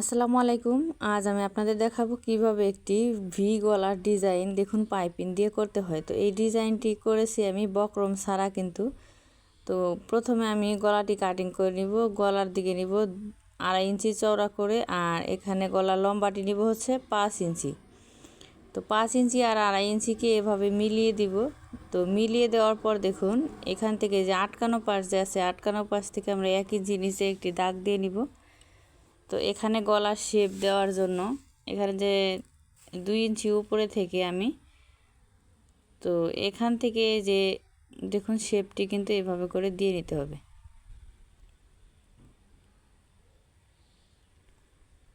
আসসালামু আলাইকুম। আজ আমি আপনাদের দেখাবো কীভাবে একটি ভি গলার ডিজাইন দেখুন পাইপিং দিয়ে করতে হয়। তো এই ডিজাইনটি করেছি আমি বক্রম ছাড়া কিন্তু। তো প্রথমে আমি গলাটি কাটিং করে নিব, গলার দিকে নিব আড়াই ইঞ্চি চওড়া করে আর এখানে গলার লম্বাটি নিব হচ্ছে পাঁচ ইঞ্চি। তো পাঁচ ইঞ্চি আর আড়াই ইঞ্চিকে এভাবে মিলিয়ে দিব। তো মিলিয়ে দেওয়ার পর দেখুন, এখান থেকে যে আটকানো পাশ যে আছে, আটকানো পাশ থেকে আমরা এক ইঞ্চি নিচে একটি দাগ দিয়ে নিব। তো এখানে গলার শেপ দেওয়ার জন্য এখানে যে দুই ইঞ্চি উপরে থেকে আমি, তো এখান থেকে যে দেখুন শেপটি কিন্তু এভাবে করে দিয়ে নিতে হবে।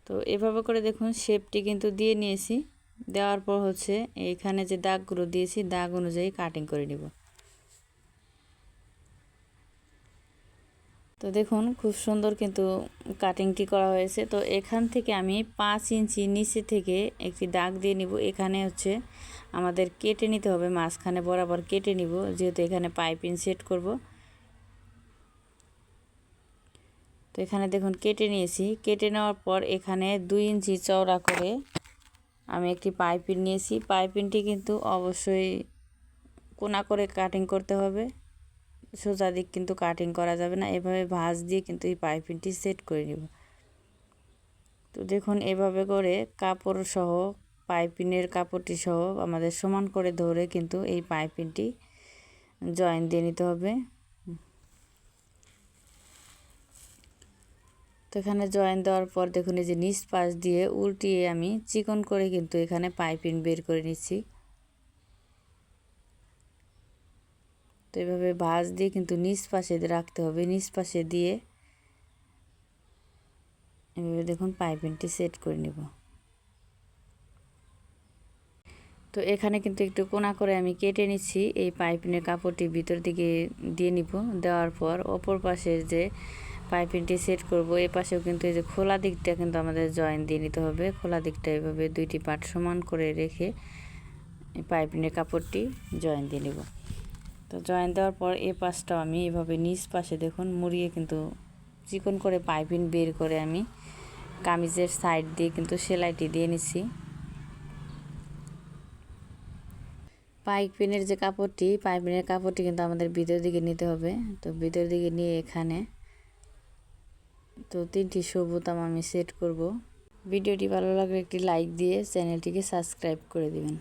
তো এভাবে করে দেখুন শেপটি কিন্তু দিয়ে নিয়েছি, দেওয়ার পর হচ্ছে এখানে যে দাগগুলো দিয়েছি, দাগ অনুযায়ী কাটিং করে নিব। তো দেখুন, খুব সুন্দর কিন্তু কাটিংটি করা হয়েছে। তো এখান থেকে আমি পাঁচ ইঞ্চি নিচে থেকে একটি দাগ দিয়ে নিব। এখানে হচ্ছে আমাদের কেটে নিতে হবে, মাঝখানে বরাবর কেটে নিব। যেহেতু এখানে পাইপিং সেট করব। তো এখানে দেখুন, কেটে নিয়েছি। কেটে নেওয়ার পর এখানে দুই ইঞ্চি চওড়া করে আমি একটি পাইপিং নিয়েছি। পাইপিংটি কিন্তু অবশ্যই কোনা করে কাটিং করতে হবে। সোজা দিক কিন্তু কাটিং করা যাবে না। এভাবে ভাঁজ দিয়ে কিন্তু এই পাইপিংটি সেট করে নেব। তো দেখুন, এভাবে করে কাপড় সহ পাইপিনের কাপড়টি সহ আমাদের সমান করে ধরে কিন্তু এই পাইপিংটি জয়েন দিয়ে নিতে হবে। তো এখানে জয়েন দেওয়ার পর দেখুন, এই যে নিচ পাশ দিয়ে উল্টিয়ে আমি চিকন করে কিন্তু এখানে পাইপিং বের করে নিচ্ছি। তো এভাবে ভাঁজ দিয়ে কিন্তু নিচ পাশে রাখতে হবে। নিচ পাশে দিয়ে এভাবে দেখুন পাইপিংটি সেট করে নেব। তো এখানে কিন্তু একটু কোনা করে আমি কেটে নিচ্ছি। এই পাইপিনের কাপড়টি ভিতর দিকে দিয়ে নিব। দেওয়ার পর অপর পাশের যে পাইপিংটি সেট করব, এ পাশেও কিন্তু এই যে খোলা দিকটা কিন্তু আমাদের জয়েন দিয়ে নিতে হবে। খোলা দিকটা এভাবে দুইটি পাট সমান করে রেখে পাইপিনের কাপড়টি জয়েন দিয়ে নেব। তো জয়েন দেওয়ার পর এ পাশটাও আমি এভাবে নিচ পাশে দেখুন মুড়িয়ে কিন্তু চিকন করে পাইপিং বের করে আমি কামিজের সাইড দিয়ে কিন্তু সেলাইটি দিয়ে নিচ্ছি। পাইপিনের যে কাপড়টি, পাইপিনের কাপড়টি কিন্তু আমাদের ভিতর দিকে নিতে হবে। তো ভিতর দিকে নিয়ে এখানে তো তিনটি সবুতাম আমি সেট করব। ভিডিওটি ভালো লাগলে একটি লাইক দিয়ে চ্যানেলটিকে সাবস্ক্রাইব করে দিবেন।